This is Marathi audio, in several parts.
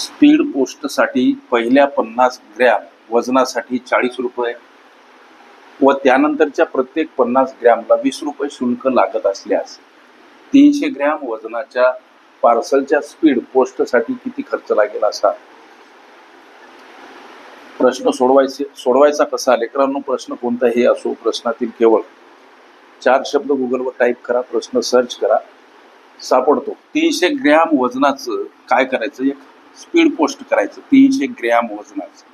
स्पीड पोस्टसाठी पहिल्या पन्नास ग्रॅम वजनासाठी चाळीस रुपये व त्यानंतरच्या प्रत्येक पन्नास ग्रॅमला वीस रुपये शुल्क लागत असल्यास तीनशे ग्रॅम वजनाच्या पार्सलच्या स्पीड पोस्टसाठी किती खर्च लागेल असा प्रश्न सोडवायचे सोडवायचा कसा? लेकरांनो प्रश्न कोणताही असो प्रश्नातील केवळ चार शब्द गुगलवर टाईप करा प्रश्न सर्च करा सापडतो. तीनशे ग्रॅम वजनाचं काय करायचं? एक स्पीड पोस्ट करायचं तीनशे ग्रॅम वजनाचं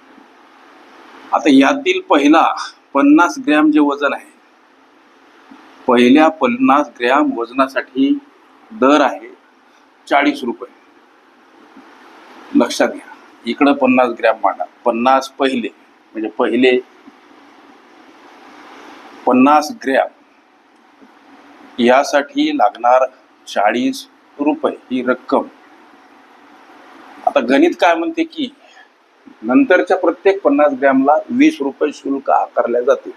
आता यातील पहिला पन्नास ग्रॅम जे वजन आहे पहिल्या पन्नास ग्रॅम वजनासाठी दर आहे चाळीस रुपये. लक्षात घ्या इकडं पन्नास ग्रॅम मांडा. पन्नास पहिले म्हणजे पहिले पन्नास ग्रॅम यासाठी लागणार चाळीस रुपये ही रक्कम. आता गणित काय म्हणते की नंतरच्या प्रत्येक पन्नास ग्रॅमला वीस रुपये शुल्क आकारले जाते.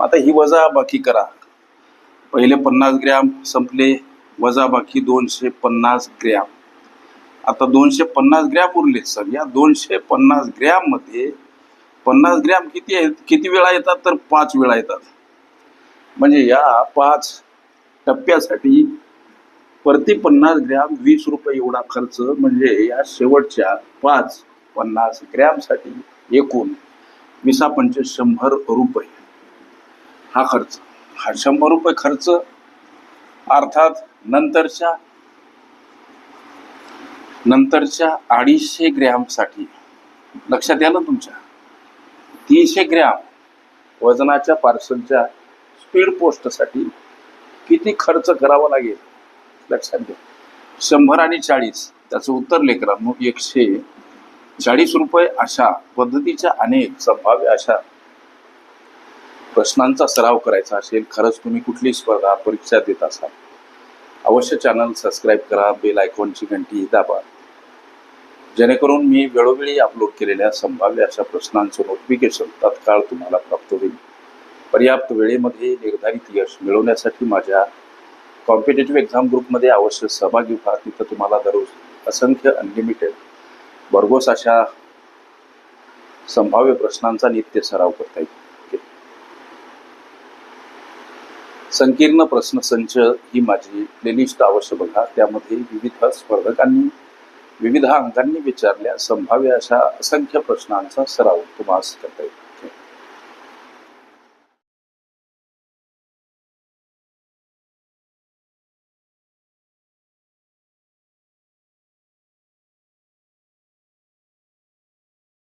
आता ही वजा बाकी करा. पहिले पन्नास ग्रॅम संपले वजा बाकी दोनशे पन्नास ग्रॅम. आता दोनशे पन्नास ग्रॅम उरले सर. या दोनशे पन्नास ग्रॅममध्ये पन्नास ग्रॅम किती आहेत? किती वेळा येतात? तर पाच वेळा येतात. म्हणजे या पाच टप्प्यासाठी प्रति पन्नास ग्रॅम वीस रुपये एवढा खर्च म्हणजे या शेवटच्या पाच पन्नास ग्रॅमसाठी एकूण विसा शंभर रुपये. हा खर्च हा शंभर रुपये खर्च अर्थात नंतरच्या नंतरच्या अडीचशे ग्रॅमसाठी लक्षात या ना तुमच्या तीनशे ग्रॅम वजनाच्या पार्सलच्या स्पीड पोस्टसाठी किती खर्च करावा लागेल? लक्षात घ्या शंभर आणि चाळीस त्याचं उत्तर लेकरांनो एकशे चाळीस रुपये अशा पद्धतीच्या अनेक संभाव्य अशा प्रश्नांचा सराव करायचा असेल खरंच तुम्ही कुठली स्पर्धा परीक्षा देत असाल अवश्य चॅनल सबस्क्राईब करा बेल आयकॉनची घंटी दाबा. जेणेकरून मी वेळोवेळी अपलोड केलेल्या संभाव्य अशा प्रश्नांचं नोटिफिकेशन तत्काळ तुम्हाला प्राप्त होईल. पर्याप्त वेळेमध्ये निर्धारित यश मिळवण्यासाठी माझ्या कॉम्पिटेटिव्ह एक्झाम ग्रुपमध्ये अवश्य सहभागी व्हा. तिथं तुम्हाला दररोज असंख्य अनलिमिटेड भरघोस अशा संभाव्य प्रश्नांचा नित्य सराव करता येईल. संकीर्ण प्रश्न संच ही माझी प्लेलिस्ट अवश्य बघा. त्यामध्ये विविध स्पर्धकांनी विविध अंकांनी विचारल्या संभाव्य अशा असंख्य प्रश्नांचा सराव तुम्हाला करता येईल.